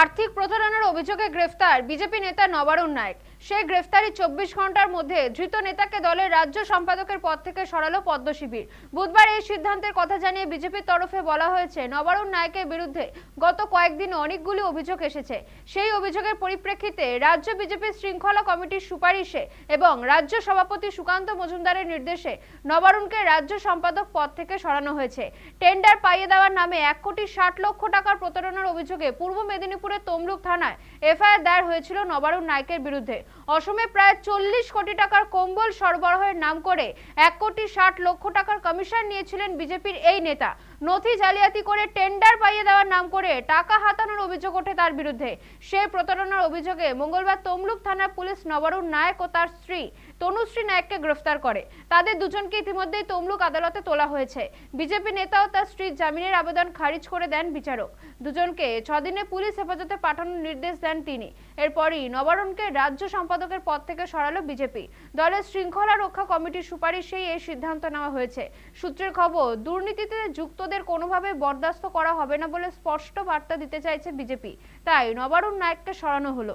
আর্থিক প্রতারণার অভিযোগে গ্রেফতার বিজেপি নেতা নবারুণ নায়ক। সেই গ্রেফতারি চব্বিশ ঘণ্টার মধ্যে ধৃত নেতাকে দলের রাজ্য সম্পাদকের পদ থেকে সরালো পদ্ম শিবির। বুধবার এই সিদ্ধান্তের কথা জানিয়ে বিজেপির তরফে বলা হয়েছে, নবারুণ নায়কের বিরুদ্ধে গত কয়েকদিন অনেকগুলি অভিযোগ এসেছে। সেই অভিযোগের পরিপ্রেক্ষিতে রাজ্য বিজেপির শৃঙ্খলা কমিটির সুপারিশে এবং রাজ্য সভাপতি সুকান্ত মজুমদারের নির্দেশে নবারুণকে রাজ্য সম্পাদক পদ থেকে সরানো হয়েছে। টেন্ডার পাইয়ে দেওয়ার নামে এক কোটি ষাট লক্ষ টাকার প্রতারণার অভিযোগে পূর্ব মেদিনীপুরের তমলুক থানায় এফআইআর দায়ের হয়েছিল নবারুণ নায়কের বিরুদ্ধে। অসমে প্রায় চল্লিশ কোটি টাকার কম্বল সরবরাহের নাম করে এক কোটি ষাট লক্ষ টাকার কমিশন নিয়েছিলেন বিজেপির এই নেতা। নথি জালিয়াতি করে টেন্ডার পাইয়ে দেওয়ার নাম করে টাকা হাতানোর অভিযোগ ওঠে তার বিরুদ্ধে। সেই প্রতারণার অভিযোগে মঙ্গলবার তমলুক থানার পুলিশ নবারুণ নায়ক ও তার স্ত্রী তনুশ্রী নায়ককে গ্রেফতার করে। তাদের দুজনকে ইতিমধ্যেই তমলুক আদালতে তোলা হয়েছে। বিজেপি নেতা ও তার স্ত্রীর জামিনের আবেদন খারিজ করে দেন বিচারক। দুজনকে ছদিনে পুলিশ হেফাজতে পাঠানোর নির্দেশ দেন তিনি। এরপরই নবারুণকে রাজ্য সম্পাদকের পদ থেকে সরালো বিজেপি। দলের শৃঙ্খলা রক্ষা কমিটির সুপারিশেই এই সিদ্ধান্ত নেওয়া হয়েছে। সূত্রের খবর, দুর্নীতিতে যুক্তদের কোনোভাবে বরদাস্ত করা হবে না বলে স্পষ্ট বার্তা দিতে চাইছে বিজেপি। তাই নবারুণ নায়ককে সরানো হলো।